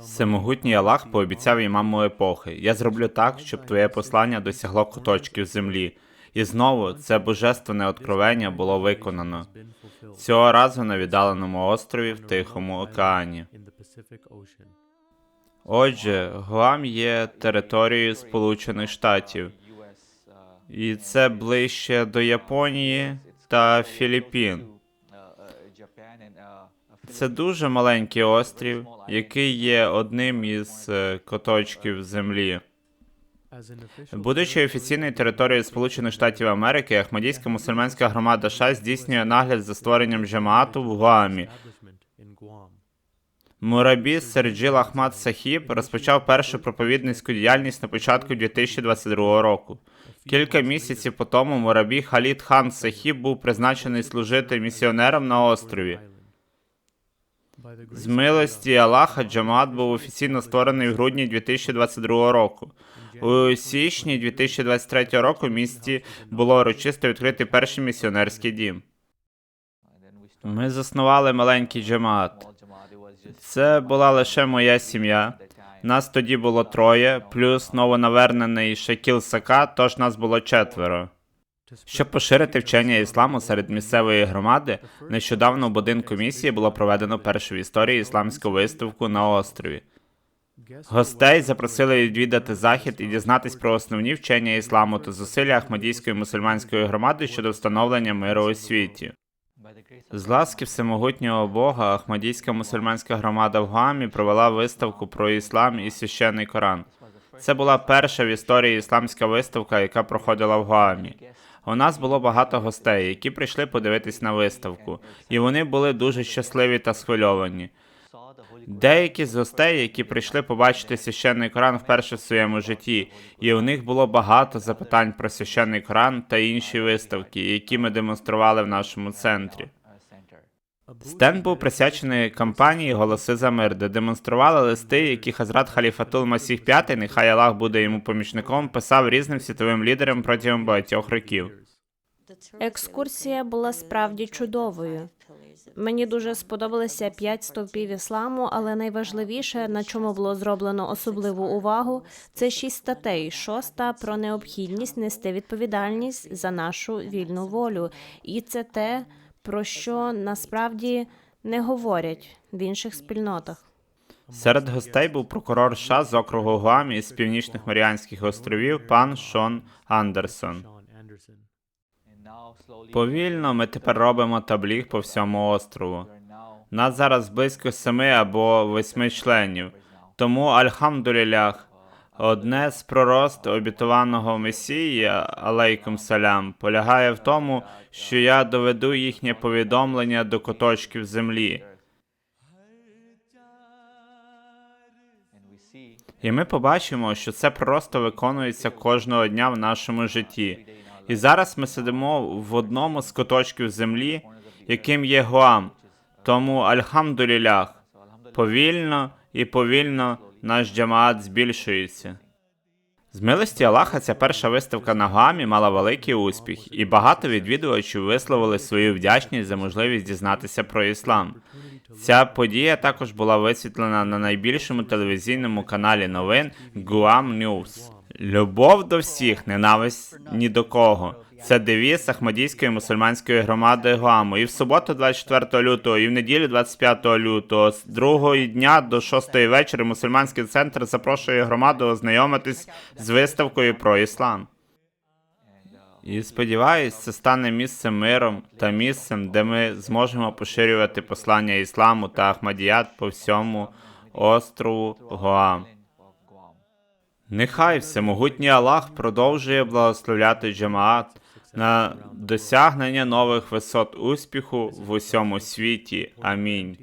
Всемогутній Аллах пообіцяв імаму епохи: Я зроблю так, щоб твоє послання досягло куточків землі. І знову це божественне откровення було виконано цього разу на віддаленому острові в Тихому океані. Отже, Гуам є територією Сполучених Штатів, і це ближче до Японії та Філіппін. Це дуже маленький острів, який є одним із е, куточків землі. Будучи офіційною територією Сполучених Штатів Америки, Ахмадійська мусульманська громада США здійснює нагляд за створенням джамаату в Гуамі. Мурабі Серджіл Ахмад Сахіб розпочав першу проповідницьку діяльність на початку 2022 року. Кілька місяців по тому Мурабі Халід Хан Сахіб був призначений служити місіонером на острові. З милості Аллаха Джамаат був офіційно створений в грудні 2022 року. У січні 2023 року в місті було урочисто відкритий перший місіонерський дім. Ми заснували маленький джамаат. Це була лише моя сім'я. Нас тоді було троє, плюс новонавернений Шакіл Сака, тож нас було четверо. Щоб поширити вчення ісламу серед місцевої громади, нещодавно в будинку місії було проведено першу в історії ісламську виставку на острові. Гостей запросили відвідати захід і дізнатись про основні вчення ісламу та зусилля Ахмадійської мусульманської громади щодо встановлення миру у світі. З ласки всемогутнього Бога Ахмадійська мусульманська громада в Гуамі провела виставку про іслам і священний Коран. Це була перша в історії ісламська виставка, яка проходила в Гуамі. У нас було багато гостей, які прийшли подивитись на виставку, і вони були дуже щасливі та схвильовані. Деякі з гостей, які прийшли побачити священний Коран вперше в своєму житті, і у них було багато запитань про священний Коран та інші виставки, які ми демонстрували в нашому центрі. Стенд був присвячений кампанії Голоси за мир, де демонстрували листи, які Хазрат Халіфатул Масіх V, нехай Аллах буде йому помічником, писав різним світовим лідерам протягом багатьох років. Екскурсія була справді чудовою. Мені дуже сподобалися п'ять стовпів ісламу, але найважливіше, на чому було зроблено особливу увагу, це шість статей. Шоста про необхідність нести відповідальність за нашу вільну волю, і це те, про що насправді не говорять в інших спільнотах. Серед гостей був прокурор США з округу Гуамі із північних Маріанських островів пан Шон Андерсон. Повільно ми тепер робимо табліг по всьому острову. Нас зараз близько семи або восьми членів. Тому Альхамдулілях, одне з пророст обітованого Месії, алейкум салям, полягає в тому, що я доведу їхнє повідомлення до куточків землі. І ми побачимо, що це просто виконується кожного дня в нашому житті. І зараз ми сидимо в одному з куточків землі, яким є Гуам. Тому Альхамдулілях, повільно і повільно наш джамаат збільшується. З милості Аллаха ця перша виставка на Гуамі мала великий успіх, і багато відвідувачів висловили свою вдячність за можливість дізнатися про іслам. Ця подія також була висвітлена на найбільшому телевізійному каналі новин Guam News. Любов до всіх, ненависть ні до кого. Це девіз Ахмадійської мусульманської громади Гуаму. І в суботу, 24 лютого, і в неділю, 25 лютого, з другого дня до 6 вечора мусульманський центр запрошує громаду ознайомитись з виставкою про іслам. І сподіваюсь, це стане місцем миром та місцем, де ми зможемо поширювати послання ісламу та Ахмадіят по всьому острову Гуам. Нехай всемогутній Аллах продовжує благословляти джамаат на досягнення нових висот успіху в усьому світі. Амінь.